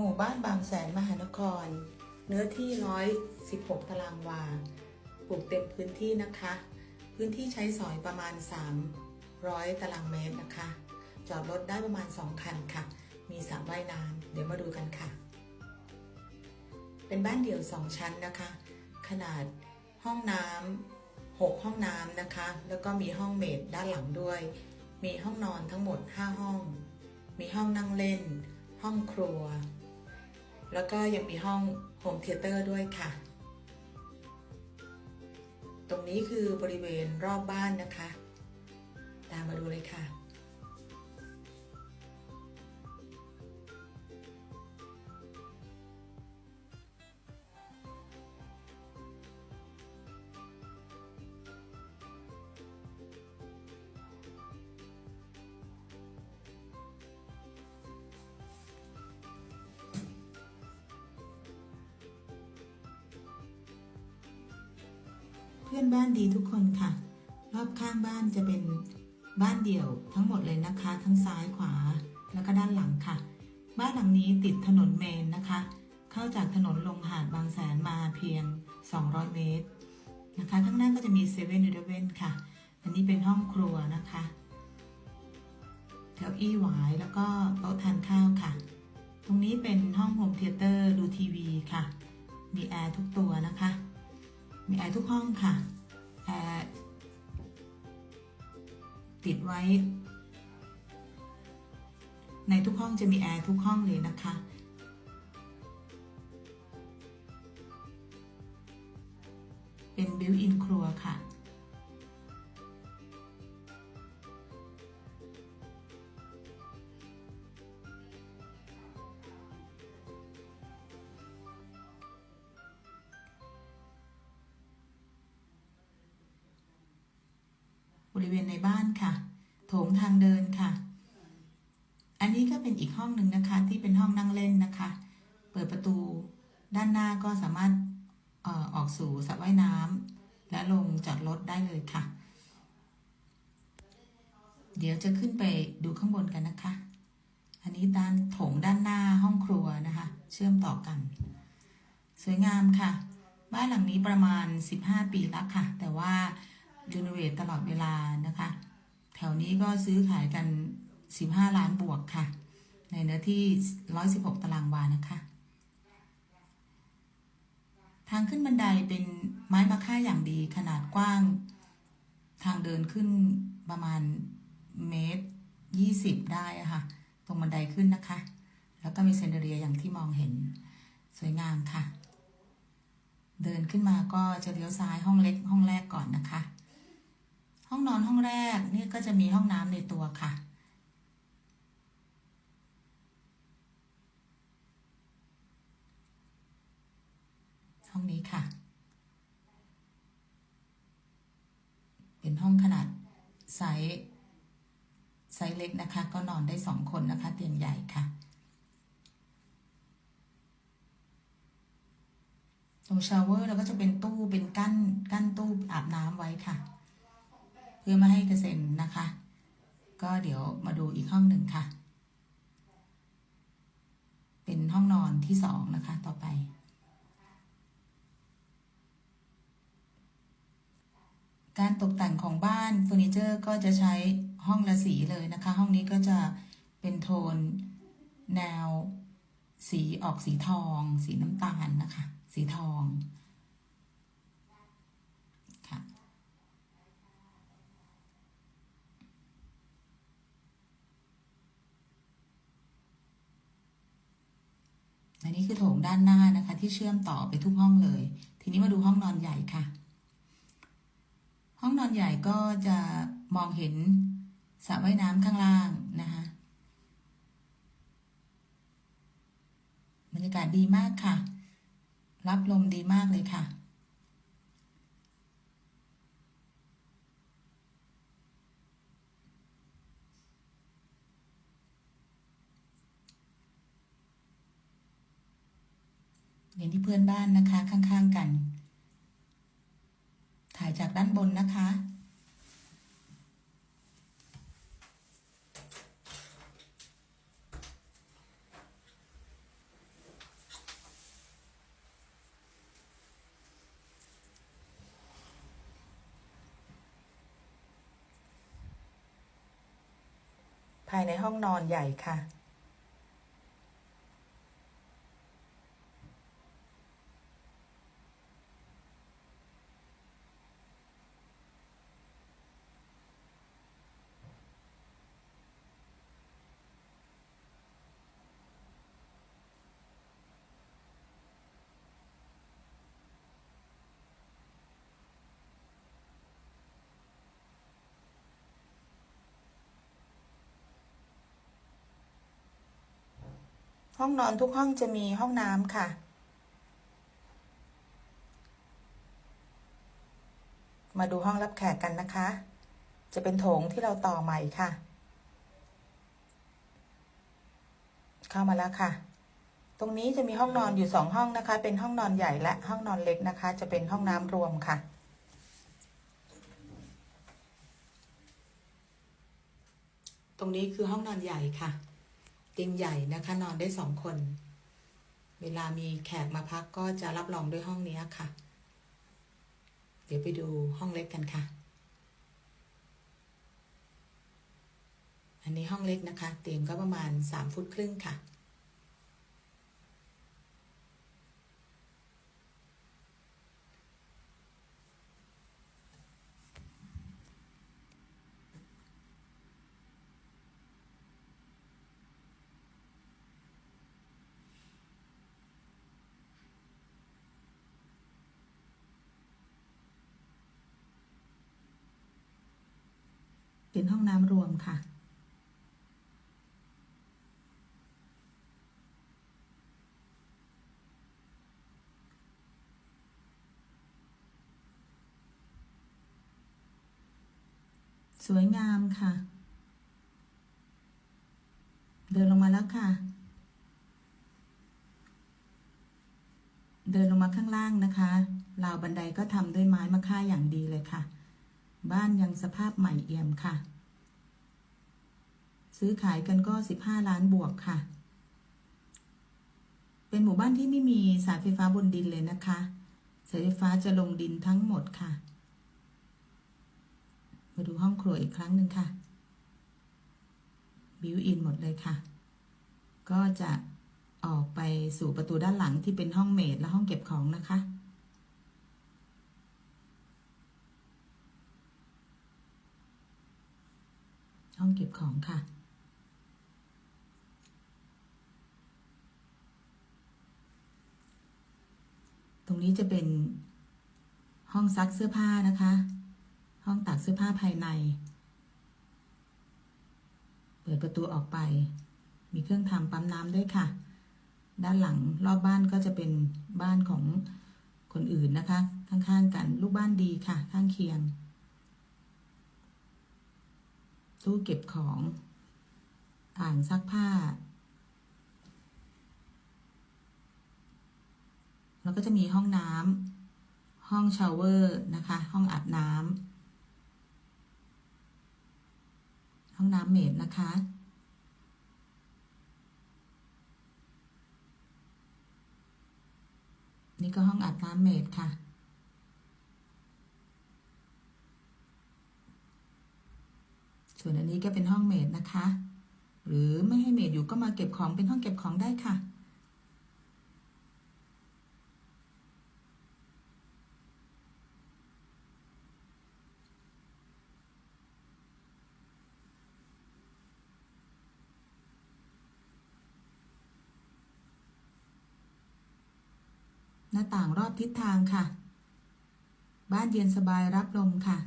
หมู่บ้านบางแสนมหานคร เนื้อที่ 116 ตารางวา ปลูกเต็มพื้นที่นะคะ พื้นที่ใช้สอยประมาณ 300 ตารางเมตรนะคะ จอดรถได้ประมาณ 2 คันค่ะ มีสระว่ายน้ำเดี๋ยวมาดูกันค่ะ เป็นบ้านเดี่ยว 2 ชั้นนะคะ ขนาดห้องน้ำ6 ห้องน้ำนะคะ แล้วก็มีห้องเมดด้านหลังด้วย มีห้องนอนทั้งหมด 5 ห้อง มีห้องนั่งเล่น ห้องครัว แล้วก็ยังมีห้องโฮมเทเตอร์ด้วยค่ะ ตรงนี้คือบริเวณรอบบ้านนะคะ ตามมาดูเลยค่ะ พื่อนบ้านดีทุกคนค่ะ รอบข้างบ้านจะเป็นบ้านเดี่ยวทั้งหมดเลยนะคะ ทั้งซ้ายขวาแล้วก็ด้านหลังค่ะ บ้านหลังนี้ติดถนนเมนนะคะ เข้าจากถนนลงหาดบางแสนมาเพียง 200 เมตรนะคะ ข้างหน้าก็จะมีเซเว่นอีเลเว่นค่ะ อันนี้เป็นห้องครัวนะคะเก้าอี้หวายแล้วก็โต๊ะทานข้าวค่ะ ตรงนี้เป็นห้องโฮมเทเตอร์ดูทีวีค่ะ มีแอร์ทุกตัวนะคะ มีแอร์ทุกห้องค่ะแอร์ติดไว้ ในทุกห้องจะมีแอร์ทุกห้องเลยนะคะเป็นบิวอินครัวค่ะ ริเวณในบ้านค่ะ โถงทางเดินค่ะ อันนี้ก็เป็นอีกห้องหนึ่งนะคะ ที่เป็นห้องนั่งเล่นนะคะ เปิดประตูด้านหน้าก็สามารถออออกสู่สระว่ายน้ำและลงจอดรถได้เลยค่ะ เดี๋ยวจะขึ้นไปดูข้างบนกันนะคะ อันนี้ด้านโถงด้านหน้าห้องครัวนะคะ เชื่อมต่อกัน สวยงามค่ะ บ้านหลังนี้ประมาณ 15 ปีแล้วค่ะ แต่ว่า รีโนเวทตลอดเวลานะคะ แถวนี้ก็ซื้อขายกัน 15 ล้านบวกค่ะ ในเนื้อที่ 116 ตารางวานะคะ ทางขึ้นบันไดเป็นไม้มะค่าอย่างดีขนาดกว้าง ทางเดินขึ้นประมาณเมตร 20 ได้ค่ะ ตรงบันไดขึ้นนะคะ แล้วก็มีเซนเดอเรียอย่างที่มองเห็นสวยงามค่ะ เดินขึ้นมาก็จะเลี้ยวซ้ายห้องเล็กห้องแรกก่อนนะคะ ห้องนอนห้องแรกนี่ก็จะมีห้องน้ำในตัวค่ะ ห้องนี้ค่ะ เป็นห้องขนาดไซส์ไซส์เล็กนะคะ ก็นอนได้สองคนนะคะ เตียงใหญ่ค่ะ ตรงชาวเวอร์เราก็จะเป็นตู้เป็นกั้นกั้นตู้อาบน้ำไว้ค่ะ พื่อไม่ให้กระเซ็นนะคะ ก็เดี๋ยวมาดูอีกห้องหนึ่งค่ะ เป็นห้องนอนที่สองนะคะ ต่อไป การตกแต่งของบ้านเฟอร์นิเจอร์ก็จะใช้ห้องละสีเลยนะคะ ห้องนี้ก็จะเป็นโทนแนวสีออกสีทอง สีน้ำตาลนะคะ สีทองค่ะ อันนี้คือโถงด้านหน้านะคะ ที่เชื่อมต่อไปทุกห้องเลย ทีนี้มาดูห้องนอนใหญ่ค่ะ ห้องนอนใหญ่ก็จะมองเห็นสระว่ายน้ำข้างล่างนะคะบรรยากาศดีมากค่ะ รับลมดีมากเลยค่ะ เป็ที่เพื่อนบ้านนะคะ ข้างๆกัน ถ่ายจากด้านบนนะคะ ภายในห้องนอนใหญ่ค่ะ ห้องนอนทุกห้องจะมีห้องน้ำค่ะ มาดูห้องรับแขกกันนะคะ จะเป็นโถงที่เราต่อใหม่ค่ะ เข้ามาแล้วค่ะ ตรงนี้จะมีห้องนอนอยู่สองห้องนะคะ เป็นห้องนอนใหญ่และห้องนอนเล็กนะคะ จะเป็นห้องน้ำรวมค่ะตรงนี้คือห้องนอนใหญ่ค่ะ เตียงใหญ่นะคะนอนได้สองคน เวลามีแขกมาพักก็จะรับรองด้วยห้องนี้ค่ะ เดี๋ยวไปดูห้องเล็กกันค่ะ อันนี้ห้องเล็กนะคะ เตียงก็ประมาณสามฟุตครึ่งค่ะ เป็นห้องน้ำรวมค่ะ สวยงามค่ะ เดินลงมาแล้วค่ะ เดินลงมาข้างล่างนะคะราวบันไดก็ทำด้วยไม้มะค่าอย่างดีเลยค่ะ บ้านยังสภาพใหม่เอี่ยมค่ะ ซื้อขายกันก็ 15 ล้านบวกค่ะ เป็นหมู่บ้านที่ไม่มีสายไฟฟ้าบนดินเลยนะคะสายไฟฟ้าจะลงดินทั้งหมดค่ะ มาดูห้องครัวอีกครั้งหนึ่งค่ะ บิวอินหมดเลยค่ะ ก็จะออกไปสู่ประตูด้านหลังที่เป็นห้องเมดและห้องเก็บของนะคะ ห้องเก็บของค่ะ ตรงนี้จะเป็นห้องซักเสื้อผ้านะคะ ห้องตากเสื้อผ้าภายใน เปิดประตูออกไป มีเครื่องทำปั๊มน้ำด้วยค่ะ ด้านหลังรอบบ้านก็จะเป็นบ้านของคนอื่นนะคะ ข้างๆกัน ลูกบ้านดีค่ะ ข้างเคียง ตู้เก็บของอ่างซักผ้า แล้วก็จะมีห้องน้ำห้องชาวเวอร์นะคะ ห้องอาบน้ำห้องน้ำเมดนะคะนี่ก็ห้องอาบน้ำเมดค่ะ ส่วนอันนี้ก็เป็นห้องเมดนะคะ หรือไม่ให้เมดอยู่ก็มาเก็บของเป็นห้องเก็บของได้ค่ะ หน้าต่างรอบทิศทางค่ะ บ้านเย็นสบายรับลมค่ะ